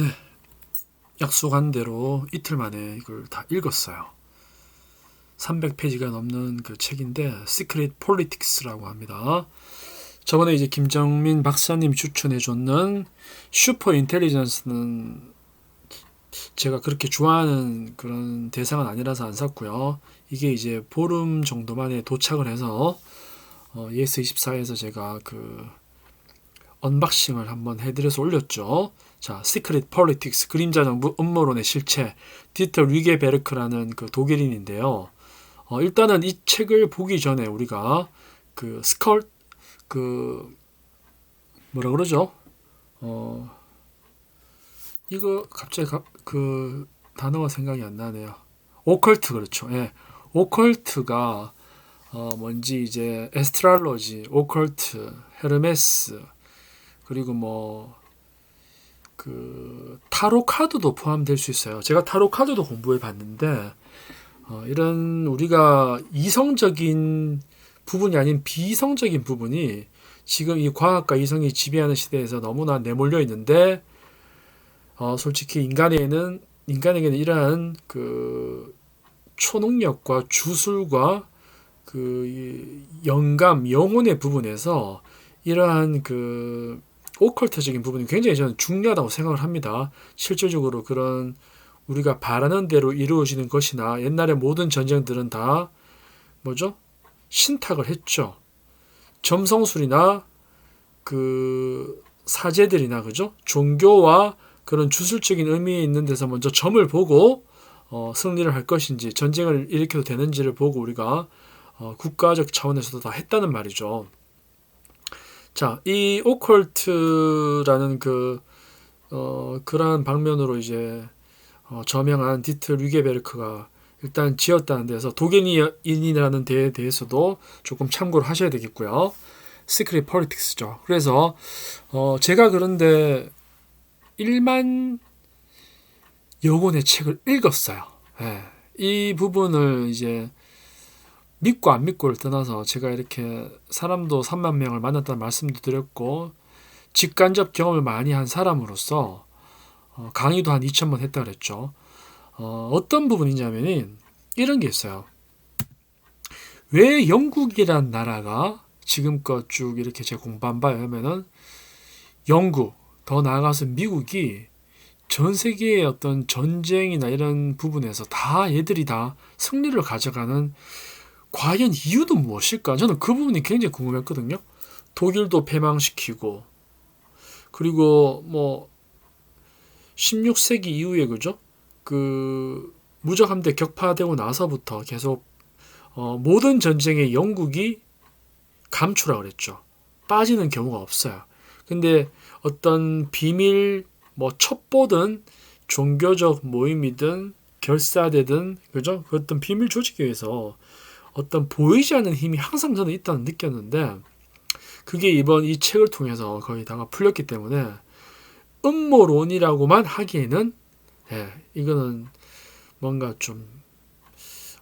네. 약속한 대로 이틀 만에 이걸 다 읽었어요. 300페이지가 넘는 그 책인데 시크릿 폴리틱스라고 합니다. 저번에 이제 김정민 박사님 추천해 줬는 슈퍼 인텔리전스는 제가 그렇게 좋아하는 그런 대상은 아니라서 안 샀고요. 이게 이제 보름 정도 만에 도착을 해서 어, ES24에서 제가 그 언박싱을 한번 해드려서 올렸죠. 자, 시크릿 폴리틱스 그림자 정부 음모론의 실체 디터 리게베르크라는 그 독일인인데요. 어, 일단은 이 책을 보기 전에 우리가 그 스컬 그 뭐라 그러죠? 어 이거 갑자기 가, 그 단어가 생각이 안 나네요. 오컬트 그렇죠. 예. 오컬트가 어 뭔지 이제 에스트랄로지, 오컬트, 헤르메스 그리고 뭐 그 타로 카드도 포함될 수 있어요. 제가 타로 카드도 공부해 봤는데 어, 이런 우리가 이성적인 부분이 아닌 비이성적인 부분이 지금 이 과학과 이성이 지배하는 시대에서 너무나 내몰려 있는데 어, 솔직히 인간에는 인간에게는 이러한 그 초능력과 주술과 그 영감, 영혼의 부분에서 이러한 그 오컬트적인 부분이 굉장히 저는 중요하다고 생각을 합니다. 실질적으로 그런 우리가 바라는 대로 이루어지는 것이나 옛날의 모든 전쟁들은 다 뭐죠? 신탁을 했죠. 점성술이나 그 사제들이나 그죠? 종교와 그런 주술적인 의미 있는 데서 먼저 점을 보고 어, 승리를 할 것인지 전쟁을 일으켜도 되는지를 보고 우리가 어, 국가적 차원에서도 다 했다는 말이죠. 자, 이 오컬트라는 그 어, 그러한 방면으로 이제 어, 저명한 디트 류게베르크가 일단 지었다는 데서 독일인이라는 데에 대해서도 조금 참고를 하셔야 되겠고요. 시크릿 폴리틱스죠. 그래서 어, 제가 그런데 1만 여권의 책을 읽었어요. 예. 이 부분을 이제 믿고 안 믿고를 떠나서 제가 이렇게 사람도 3만 명을 만났다는 말씀도 드렸고 직간접 경험을 많이 한 사람으로서 어, 강의도 한 2천 번 했다 그랬죠. 어, 어떤 부분이냐면은 이런 게 있어요. 왜 영국이란 나라가 지금껏 쭉 이렇게 제 공부한 바에 하면은 영국 더 나아가서 미국이 전 세계의 어떤 전쟁이나 이런 부분에서 다 얘들이 다 승리를 가져가는 과연 이유도 무엇일까? 저는 그 부분이 굉장히 궁금했거든요. 독일도 패망시키고 그리고 뭐 16세기 이후에 그죠? 그 무적 함대 격파되고 나서부터 계속 어, 모든 전쟁에 영국이 감추라 그랬죠. 빠지는 경우가 없어요. 근데 어떤 비밀 뭐 첩보든 종교적 모임이든 결사되든 그죠? 그 어떤 비밀 조직에서 어떤 보이지 않는 힘이 항상 저는 있다는 느꼈는데 그게 이번 이 책을 통해서 거의 다가 풀렸기 때문에 음모론이라고만 하기에는 예, 이거는 뭔가 좀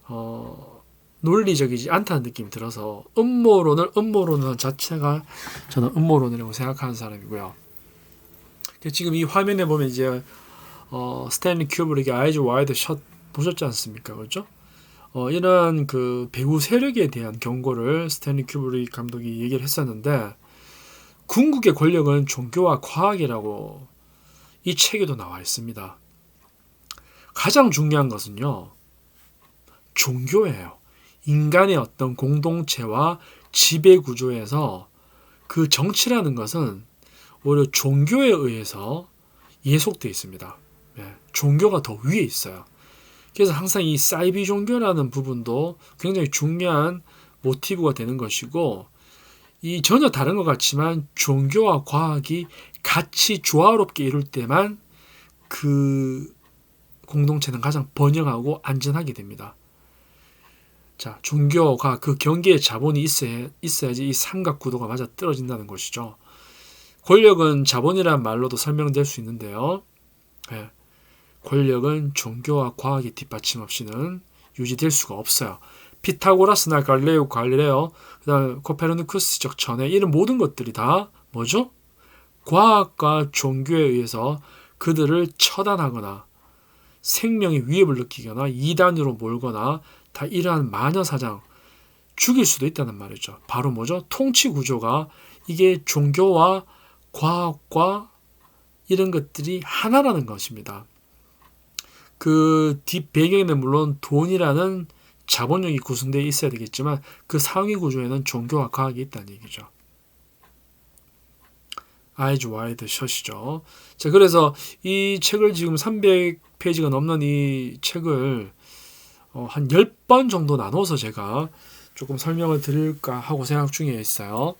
어, 논리적이지 않다는 느낌이 들어서 음모론을 음모론은 자체가 저는 음모론이라고 생각하는 사람이고요. 지금 이 화면에 보면 이제 어, 스탠리 큐브릭의 아이즈 와이드 샷 보셨지 않습니까? 그렇죠? 어, 이런 그 배우 세력에 대한 경고를 스탠리 큐브릭 감독이 얘기를 했었는데 궁극의 권력은 종교와 과학이라고 이 책에도 나와 있습니다. 가장 중요한 것은요, 종교예요. 인간의 어떤 공동체와 지배 구조에서 그 정치라는 것은 오히려 종교에 의해서 예속되어 있습니다. 예, 종교가 더 위에 있어요. 그래서 항상 이 사이비 종교라는 부분도 굉장히 중요한 모티브가 되는 것이고, 이 전혀 다른 것 같지만 종교와 과학이 같이 조화롭게 이룰 때만 그 공동체는 가장 번영하고 안전하게 됩니다. 자, 종교가 그 경계에 자본이 있어야, 있어야지 이 삼각구도가 맞아 떨어진다는 것이죠. 권력은 자본이란 말로도 설명될 수 있는데요. 네. 권력은 종교와 과학의 뒷받침 없이는 유지될 수가 없어요. 피타고라스나 갈레오 갈레오, 그다음 코페르니쿠스적 전에 이런 모든 것들이 다 뭐죠? 과학과 종교에 의해서 그들을 처단하거나 생명의 위협을 느끼거나 이단으로 몰거나 다 이러한 마녀 사장 죽일 수도 있다는 말이죠. 바로 뭐죠? 통치 구조가 이게 종교와 과학과 이런 것들이 하나라는 것입니다. 그 뒷배경에는 물론 돈이라는 자본력이 구성되어 있어야 되겠지만 그 상위 구조에는 종교와 과학이 있다는 얘기죠. 아이즈 와이드 셔시죠. 자, 그래서 이 책을 지금 300페이지가 넘는 이 책을 어, 한 10번 정도 나눠서 제가 조금 설명을 드릴까 하고 생각 중에 있어요.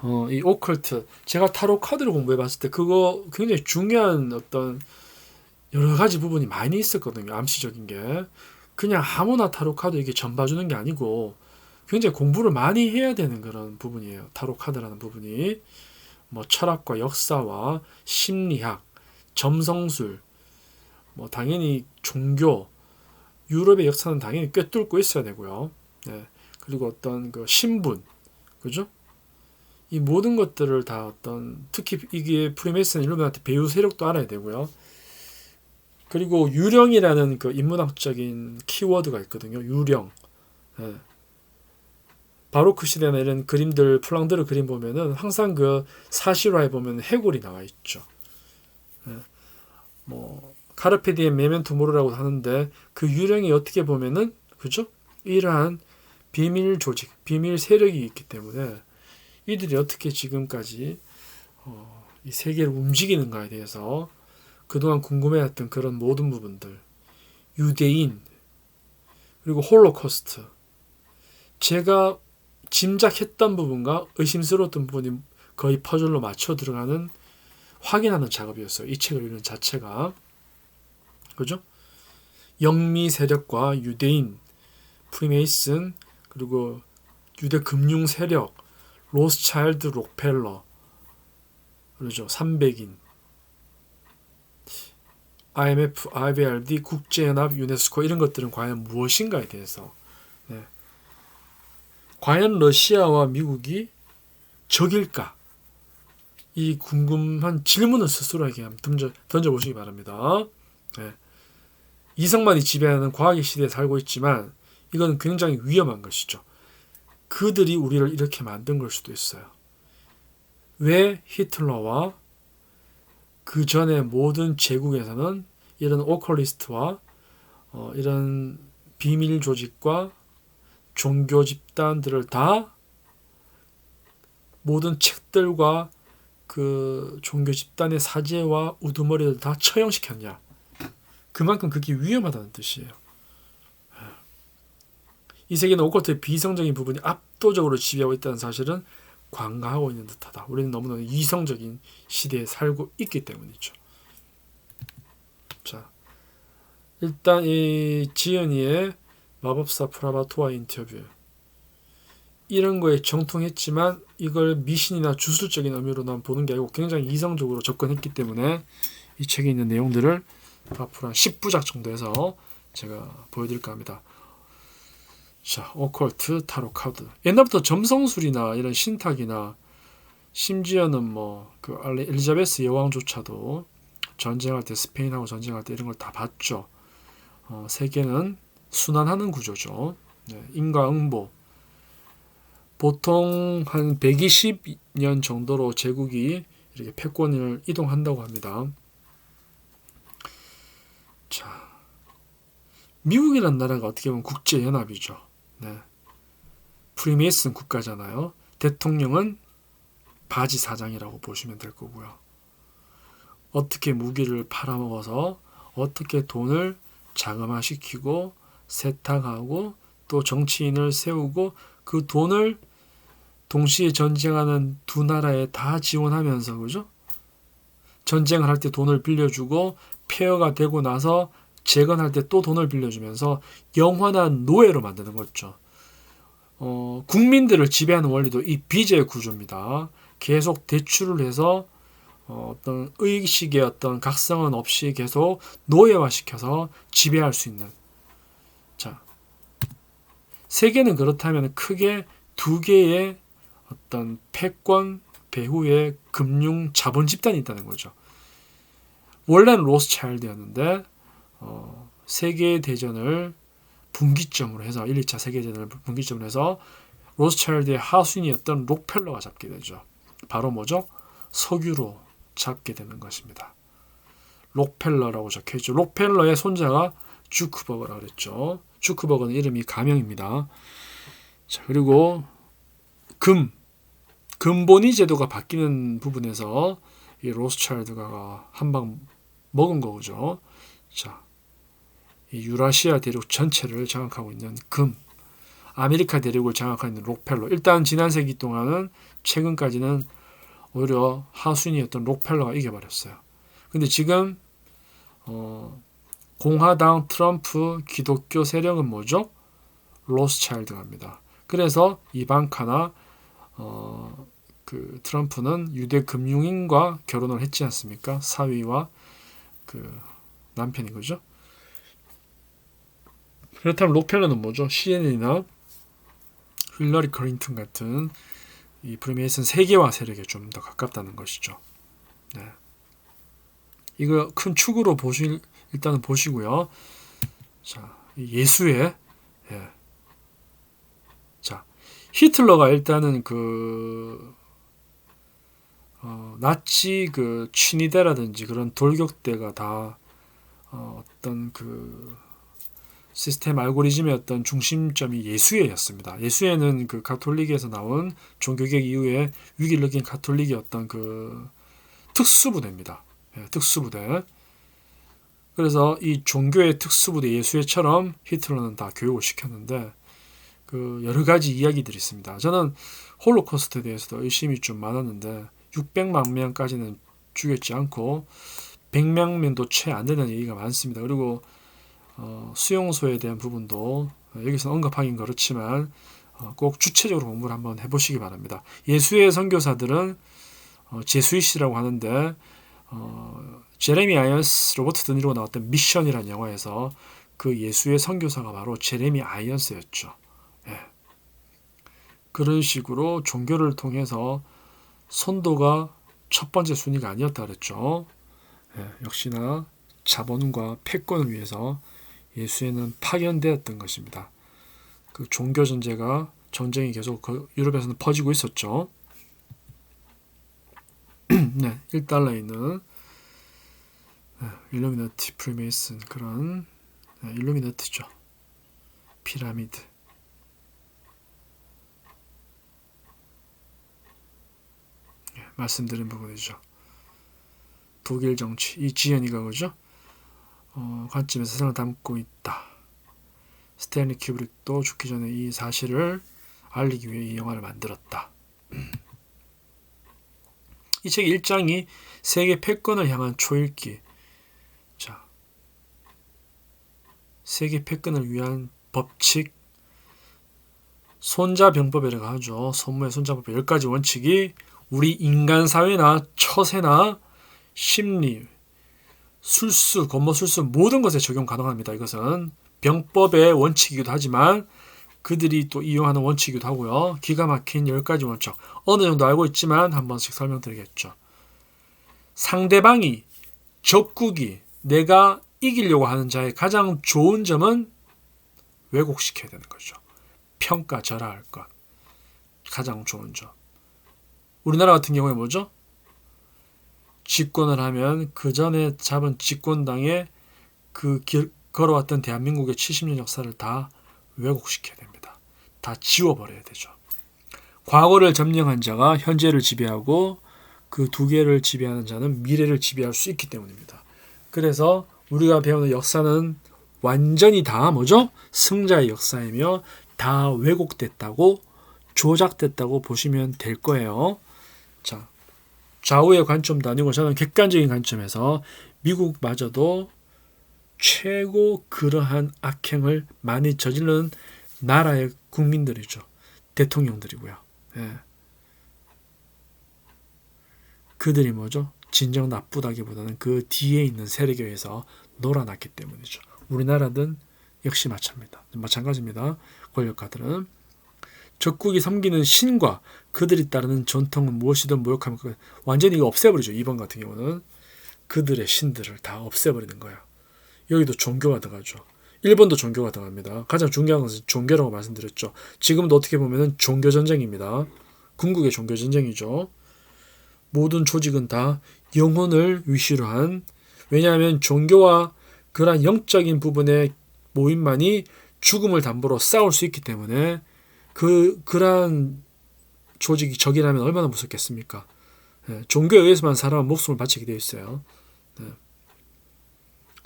어, 이 오컬트. 제가 타로 카드를 공부해 봤을 때 그거 굉장히 중요한 어떤 여러 가지 부분이 많이 있었거든요. 암시적인 게. 그냥 아무나 타로 카드 이게 전 봐주는 게 아니고 굉장히 공부를 많이 해야 되는 그런 부분이에요. 타로 카드라는 부분이. 뭐 철학과 역사와 심리학, 점성술, 뭐 당연히 종교, 유럽의 역사는 당연히 꿰뚫고 있어야 되고요. 네. 그리고 어떤 그 신분, 그죠? 이 모든 것들을 다 어떤 특히 이게 프리메이슨 일루미나티 배우 세력도 알아야 되고요. 그리고 유령이라는 그 인문학적인 키워드가 있거든요. 유령. 네. 바로크 시대나 이런 그림들 플랑드르 그림 보면은 항상 그 사실화에 보면 해골이 나와 있죠. 네. 뭐 카르페디엠 메멘토 모르라고 하는데 그 유령이 어떻게 보면은 그죠? 이러한 비밀 조직, 비밀 세력이 있기 때문에 이들이 어떻게 지금까지 어, 이 세계를 움직이는가에 대해서 그동안 궁금해했던 그런 모든 부분들, 유대인, 그리고 홀로코스트, 제가 짐작했던 부분과 의심스러웠던 부분이 거의 퍼즐로 맞춰 들어가는 확인하는 작업이었어요. 이 책을 읽는 자체가. 그죠? 영미 세력과 유대인, 프리메이슨, 그리고 유대 금융 세력, 로스차일드 록펠러, 그러죠. 300인, IMF, IBRD, 국제연합, 유네스코 이런 것들은 과연 무엇인가에 대해서 네. 과연 러시아와 미국이 적일까? 이 궁금한 질문을 스스로에게 한번 던져, 던져보시기 바랍니다. 네. 이성만이 지배하는 과학의 시대에 살고 있지만 이건 굉장히 위험한 것이죠. 그들이 우리를 이렇게 만든 걸 수도 있어요. 왜 히틀러와 그 전에 모든 제국에서는 이런 오컬리스트와 어, 이런 비밀 조직과 종교 집단들을 다 모든 책들과 그 종교 집단의 사제와 우두머리를 다 처형시켰냐. 그만큼 그게 위험하다는 뜻이에요. 이 세계는 오컬트의 비성적인 부분이 압도적으로 지배하고 있다는 사실은 관가하고 있는 듯하다. 우리는 너무나 이성적인 시대에 살고 있기 때문이죠. 자, 일단 이 지연이의 마법사 프라바토와 인터뷰 이런 거에 정통했지만 이걸 미신이나 주술적인 의미로 난 보는 게 아니고 굉장히 이성적으로 접근했기 때문에 이 책에 있는 내용들을 앞으로 한 10부작 정도에서 제가 보여드릴까 합니다. 자, 오컬트 타로 카드. 옛날부터 점성술이나 이런 신탁이나 심지어는 뭐 그 엘리자베스 여왕조차도 전쟁할 때 스페인하고 전쟁할 때 이런 걸 다 봤죠. 어, 세계는 순환하는 구조죠. 네, 인과응보. 보통 한 120년 정도로 제국이 이렇게 패권을 이동한다고 합니다. 자, 미국이란 나라가 어떻게 보면 국제연합이죠. 네. 프리메이슨 국가잖아요. 대통령은 바지 사장이라고 보시면 될 거고요. 어떻게 무기를 팔아먹어서 어떻게 돈을 자금화시키고 세탁하고 또 정치인을 세우고 그 돈을 동시에 전쟁하는 두 나라에 다 지원하면서 그죠? 전쟁을 할 때 돈을 빌려주고 폐허가 되고 나서 재건할 때 또 돈을 빌려주면서 영원한 노예로 만드는 거죠. 어, 국민들을 지배하는 원리도 이 빚의 구조입니다. 계속 대출을 해서 어, 어떤 의식의 어떤 각성은 없이 계속 노예화시켜서 지배할 수 있는. 자, 세계는 그렇다면 크게 두 개의 어떤 패권 배후의 금융 자본 집단이 있다는 거죠. 원래는 로스차일드였는데 어, 세계 대전을 분기점으로 해서 1, 2차 세계 대전을 분기점으로 해서 로스차일드의 하수인이었던 록펠러가 잡게 되죠. 바로 뭐죠? 석유로 잡게 되는 것입니다. 록펠러라고 적혀 있죠. 록펠러의 손자가 주크버거라고 그랬죠. 주크버거는 이름이 가명입니다. 자, 그리고 금 근본위 제도가 바뀌는 부분에서 이 로스차일드가 한 방 먹은 거죠. 자, 이 유라시아 대륙 전체를 장악하고 있는 금, 아메리카 대륙을 장악하고 있는 록펠러. 일단 지난 세기 동안은 최근까지는 오히려 하순이었던 록펠러가 이겨버렸어요. 근데 지금 어, 공화당 트럼프 기독교 세력은 뭐죠? 로스차일드입니다. 그래서 이방카나 어, 그 트럼프는 유대 금융인과 결혼을 했지 않습니까? 사위와 그 남편인 거죠. 그렇다면 록펠러는 뭐죠? CNN이나 힐러리 클린턴 같은 이 프리메이슨 세계화 세력에 좀 더 가깝다는 것이죠. 네. 이거 큰 축으로 보시 일단은 보시고요. 자, 예수의 예. 자, 히틀러가 일단은 그 어, 나치 그 취니대라든지 그런 돌격대가 다 어, 어떤 그 시스템 알고리즘의 어떤 중심점이 예수회였습니다. 예수회는 그 가톨릭에서 나온 종교개혁 이후에 위기를 느낀 가톨릭의 어떤 그 특수부대입니다. 예, 특수부대. 그래서 이 종교의 특수부대 예수회처럼 히틀러는 다 교육을 시켰는데 그 여러 가지 이야기들이 있습니다. 저는 홀로코스트에 대해서도 의심이 좀 많았는데 600만 명까지는 죽였지 않고 100명 명도 채 안 되는 얘기가 많습니다. 그리고 어, 수용소에 대한 부분도 여기서 언급하긴 그렇지만 어, 꼭 주체적으로 공부를 한번 해보시기 바랍니다. 예수의 선교사들은 어, 제수이시라고 하는데 어, 제레미 아이언스 로버트 드니로가 나왔던 미션이라는 영화에서 그 예수의 선교사가 바로 제레미 아이언스였죠. 예. 그런 식으로 종교를 통해서 선도가 첫 번째 순위가 아니었다 그랬죠. 예, 역시나 자본과 패권을 위해서 예수에는 파견되었던 것입니다. 그 종교 전제가 전쟁이 계속 그 유럽에서는 퍼지고 있었죠. 네, 1달러에 있는 네, 일루미나티 프리메이슨 그런 네, 일루미나티죠. 피라미드. 네, 말씀드린 부분이죠. 독일 정치 이 지연이가 그죠? 어, 관점에서 세상을 담고 있다. 스탠리 큐브릭도 죽기 전에 이 사실을 알리기 위해 이 영화를 만들었다. 이 책 1장이 세계 패권을 향한 초읽기. 자, 세계 패권을 위한 법칙. 손자병법이라고 하죠. 손무의 손자병법 10가지 원칙이 우리 인간 사회나 처세나 심리, 술수, 건모술수 모든 것에 적용 가능합니다. 이것은 병법의 원칙이기도 하지만 그들이 또 이용하는 원칙이기도 하고요. 기가 막힌 10가지 원칙. 어느 정도 알고 있지만 한 번씩 설명드리겠죠. 상대방이 적국이 내가 이기려고 하는 자의 가장 좋은 점은 왜곡시켜야 되는 거죠. 평가절하할 것. 가장 좋은 점. 우리나라 같은 경우에 뭐죠? 집권을 하면 그 전에 잡은 집권당의 그 길, 걸어왔던 대한민국의 70년 역사를 다 왜곡시켜야 됩니다. 다 지워버려야 되죠. 과거를 점령한 자가 현재를 지배하고 그 두 개를 지배하는 자는 미래를 지배할 수 있기 때문입니다. 그래서 우리가 배우는 역사는 완전히 다 뭐죠? 승자의 역사이며 다 왜곡됐다고 조작됐다고 보시면 될 거예요. 자, 좌우의 관점도 아니고 저는 객관적인 관점에서 미국마저도 최고 그러한 악행을 많이 저지른 나라의 국민들이죠. 대통령들이고요. 예. 그들이 뭐죠? 진정 나쁘다기보다는 그 뒤에 있는 세력에 의해서 놀아났기 때문이죠. 우리나라는 역시. 마찬가지입니다. 권력가들은 적국이 섬기는 신과 그들이 따르는 전통은 무엇이든 모욕하면 완전히 이거 없애버리죠. 2번 같은 경우는 그들의 신들을 다 없애버리는 거예요. 여기도 종교가 들어가죠. 일본도 종교가 들어갑니다. 가장 중요한 것은 종교라고 말씀드렸죠. 지금도 어떻게 보면 종교 전쟁입니다. 궁극의 종교 전쟁이죠. 모든 조직은 다 영혼을 위시로 한 왜냐하면 종교와 그러한 영적인 부분의 모임만이 죽음을 담보로 싸울 수 있기 때문에 그 그러한 조직이 적이라면 얼마나 무섭겠습니까? 예, 종교에 의해서만 사람은 목숨을 바치게 되어 있어요. 예.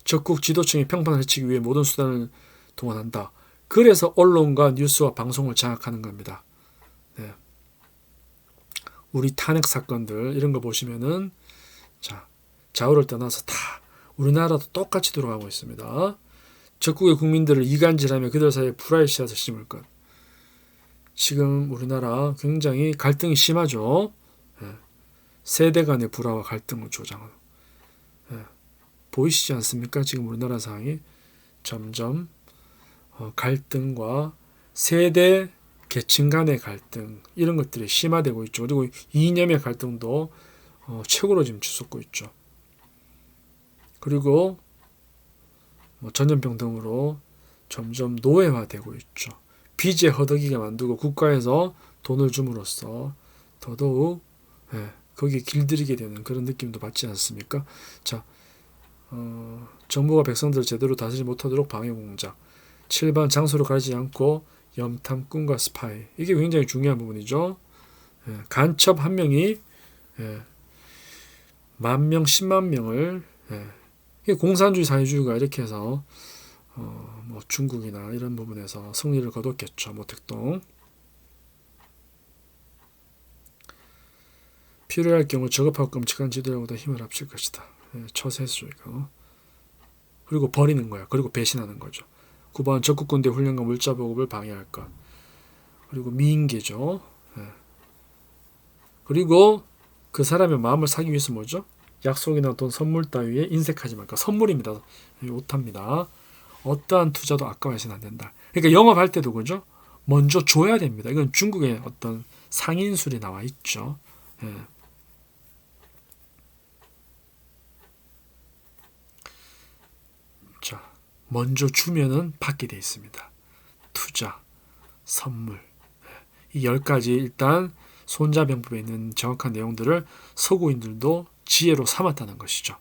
적국 지도층의 평판을 해치기 위해 모든 수단을 동원한다. 그래서 언론과 뉴스와 방송을 장악하는 겁니다. 네. 우리 탄핵 사건들 이런 거 보시면은 자 좌우를 떠나서 다 우리나라도 똑같이 돌아가고 있습니다. 적국의 국민들을 이간질하며 그들 사이에 불화의 씨앗을 심을 것. 지금 우리나라 굉장히 갈등이 심하죠. 예. 세대 간의 불화와 갈등을 조장하는. 예. 보이시지 않습니까? 지금 우리나라 상황이 점점 어, 갈등과 세대 계층 간의 갈등 이런 것들이 심화되고 있죠. 그리고 이념의 갈등도 어, 최고로 지금 치솟고 있죠. 그리고 뭐 전염병 등으로 점점 노예화되고 있죠. 빚에 허덕이게 만들고 국가에서 돈을 줌으로써 더더욱 예, 거기에 길들이게 되는 그런 느낌도 받지 않습니까? 자, 어, 정부가 백성들을 제대로 다스리지 못하도록 방해 공작, 7번 장소를 가리지 않고 염탐, 꿈과 스파이 이게 굉장히 중요한 부분이죠. 예, 간첩 한 명이 예, 만 명, 10만 명을 예, 공산주의 사회주의가 이렇게 해서 어, 뭐 중국이나 이런 부분에서 승리를 거뒀겠죠. 모택동 필요할 경우 저급하고 끔찍한 지도하고도 힘을 합칠 것이다. 예, 처세수이고 그리고 버리는 거야. 그리고 배신하는 거죠. 9번 적국군대 훈련과 물자 보급을 방해할 것. 그리고 미인계죠. 예. 그리고 그 사람의 마음을 사기 위해서 뭐죠? 약속이나 돈 선물 따위에 인색하지 말까. 선물입니다. 오타입니다. 어떠한 투자도 아까워해서는 안 된다. 그러니까 영업할 때도 그죠? 먼저 줘야 됩니다. 이건 중국의 어떤 상인술이 나와 있죠. 예. 자, 먼저 주면은 받게 돼 있습니다. 투자, 선물. 예. 이열 가지 일단 손자병법에 있는 정확한 내용들을 서구인들도 지혜로 삼았다는 것이죠.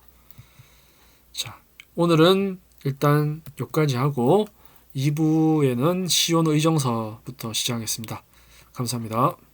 자, 오늘은 일단 여기까지 하고 2부에는 시온 의정서부터 시작하겠습니다. 감사합니다.